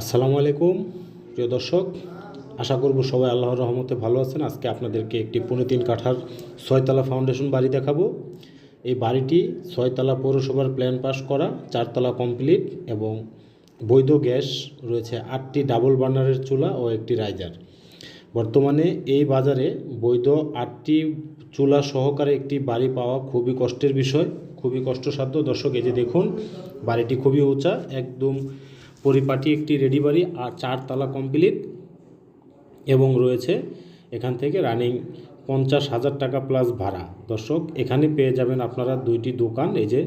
আসসালামু আলাইকুম, প্রিয় দর্শক। আশা করব সবাই আল্লাহর রহমতে ভালো আছেন। আজকে আপনাদেরকে একটি পৌনে তিন কাঠার ছয়তলা ফাউন্ডেশন বাড়ি দেখাবো। এই বাড়িটি ছয়তলা পৌরসভার প্ল্যান পাস করা, চারতলা কমপ্লিট এবং বৈধ গ্যাস রয়েছে আটটি ডাবল বার্নারের চুলা ও একটি রাইজার। বর্তমানে এই বাজারে বৈধ আটটি চুলা সহকারে একটি বাড়ি পাওয়া খুবই কষ্টের বিষয়, খুবই কষ্টসাধ্য। দর্শক, এই যে দেখুন, বাড়িটি খুবই উঁচা, একদম পরিপাটি একটি রেডি বাড়ি আর চারতলা কমপ্লিট এবং রয়েছে এখান থেকে রানিং পঞ্চাশ হাজার টাকা প্লাস ভাড়া। দর্শক, এখানে পেয়ে যাবেন আপনারা দুইটি দোকান, এই যে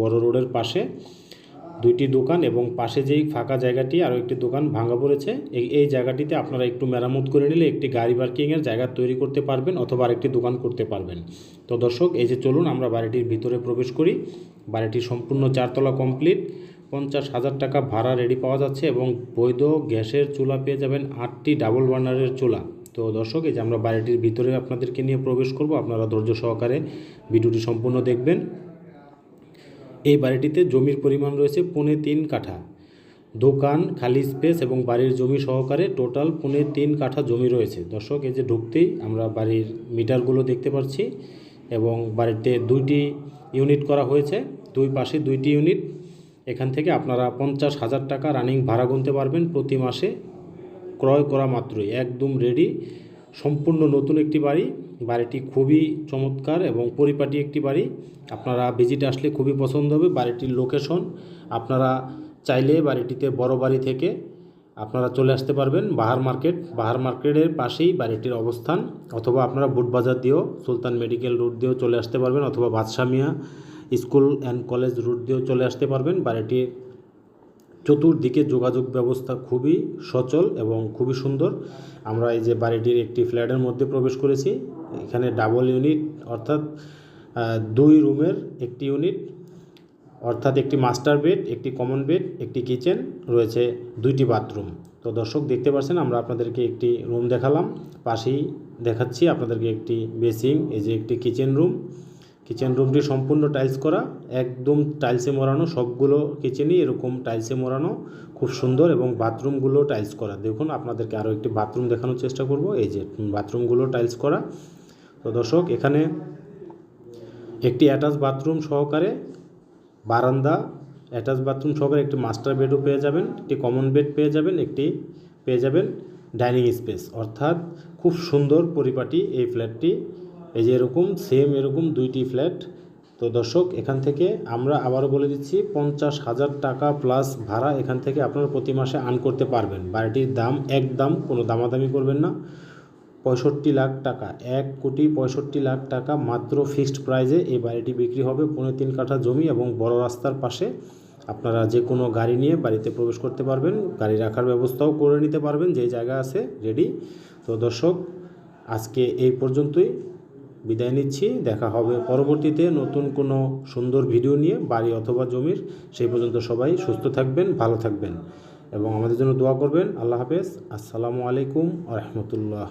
বড় রোডের পাশে দুইটি দোকান এবং পাশে যেই ফাঁকা জায়গাটি আরও একটি দোকান ভাঙা পড়েছে, এই জায়গাটিতে আপনারা একটু মেরামত করে নিলে একটি গাড়ি পার্কিংয়ের জায়গা তৈরি করতে পারবেন অথবা আরেকটি দোকান করতে পারবেন। তো দর্শক, এই যে চলুন আমরা বাড়িটির ভিতরে প্রবেশ করি। বাড়িটি সম্পূর্ণ চারতলা কমপ্লিট পঞ্চাশ হাজার টাকা ভাড়া রেডি পাওয়া যাচ্ছে এবং বৈধ গ্যাসের চুলা পেয়ে যাবেন আটটি ডাবল বার্নারের চুলা। তো দর্শক, এই যে আমরা বাড়িটির ভিতরে আপনাদেরকে নিয়ে প্রবেশ করব, আপনারা ধৈর্য সহকারে ভিডিওটি সম্পূর্ণ দেখবেন। এই বাড়িটিতে জমির পরিমাণ রয়েছে পৌনে তিন কাঠা। দোকান, খালি স্পেস এবং বাড়ির জমি সহকারে টোটাল পৌনে তিন কাঠা জমি রয়েছে। দর্শক, এই যে ঢুকতেই আমরা বাড়ির মিটারগুলো দেখতে পাচ্ছি এবং বাড়িতে দুইটি ইউনিট করা হয়েছে। দুই পাশে দুইটি ইউনিট এখান থেকে আপনারা পঞ্চাশ হাজার টাকা রানিং ভাড়া গুনতে পারবেন প্রতি মাসে। ক্রয় করা মাত্রই, একদম রেডি সম্পূর্ণ নতুন একটি বাড়ি। বাড়িটি খুবই চমৎকার এবং পরিপাটি একটি বাড়ি। আপনারা ভিজিট আসলে খুবই পছন্দ হবে বাড়িটির লোকেশন আপনারা চাইলে বাড়িটিতে বড় বাড়ি থেকে আপনারা চলে আসতে পারবেন বাহার মার্কেট। বাহার মার্কেটের পাশেই বাড়িটির অবস্থান। অথবা আপনারা বুটবাজার দিয়েও, সুলতান মেডিকেল রোড দিয়েও চলে আসতে পারবেন অথবা Badshah Mia school and college route দিয়েও চলে আসতে পারবেন। বাড়িটির চতুর্দিকে যোগাযোগ ব্যবস্থা খুবই সচল এবং খুবই সুন্দর। আমরা এই যে বাড়িটির একটি ফ্ল্যাটের মধ্যে প্রবেশ করেছি। এখানে ডাবল ইউনিট অর্থাৎ দুই রুমের একটি ইউনিট অর্থাৎ একটি মাস্টার বেড একটি কমন বেড একটি কিচেন রয়েছে দুইটি বাথরুম তো দর্শক, দেখতে পাচ্ছেন, আমরা আপনাদেরকে একটি রুম দেখালাম। পাশেই দেখাচ্ছি আপনাদেরকে একটি বেসিং এই যে একটি কিচেন রুম কিচেন রুমটি সম্পূর্ণ টাইলস করা, একদম টাইলসে মোড়ানো, সবগুলো কিচেনই এরকম টাইলসে মোড়ানো, খুব সুন্দর এবং বাথরুমগুলো টাইলস করা। দেখুন, আপনাদেরকে আরও একটি বাথরুম দেখানোর চেষ্টা করব। এই যে বাথরুমগুলো টাইলস করা। তো দর্শক, এখানে একটি অ্যাটাচ বাথরুম সহকারে বারান্দা অ্যাটাচ বাথরুম সহকারে একটি মাস্টার বেডও পেয়ে যাবেন, একটি কমন বেড পেয়ে যাবেন, একটি পেয়ে যাবেন ডাইনিং স্পেস অর্থাৎ খুব সুন্দর পরিপাটি এই ফ্ল্যাটটি এই যে এরকম সেম এরকম দুইটি ফ্ল্যাট তো দর্শক, এখান থেকে আমরা আবারও বলে দিচ্ছি, পঞ্চাশ হাজার টাকা প্লাস ভাড়া এখান থেকে আপনারা প্রতি মাসে আর্ন করতে পারবেন। বাড়িটির দাম একদম কোনো দামাদামি করবেন না। পঁয়ষট্টি লাখ টাকা, এক কোটি পঁয়ষট্টি লাখ টাকা মাত্র ফিক্সড প্রাইজে এই বাড়িটি বিক্রি হবে পনেরো তিন কাঠা জমি এবং বড় রাস্তার পাশে। আপনারা যে কোনো গাড়ি নিয়ে বাড়িতে প্রবেশ করতে পারবেন, গাড়ি রাখার ব্যবস্থাও করে নিতে পারবেন, যে জায়গা আছে রেডি তো দর্শক, আজকে এই পর্যন্তই। বিদায় নিচ্ছি। দেখা হবে পরবর্তীতে নতুন কোনো সুন্দর ভিডিও নিয়ে বাড়ি অথবা জমির। সেই পর্যন্ত সবাই সুস্থ থাকবেন, ভালো থাকবেন এবং আমাদের জন্য দোয়া করবেন। আল্লাহ হাফেজ। আসসালামু আলাইকুম আ রহমতুল্লাহ।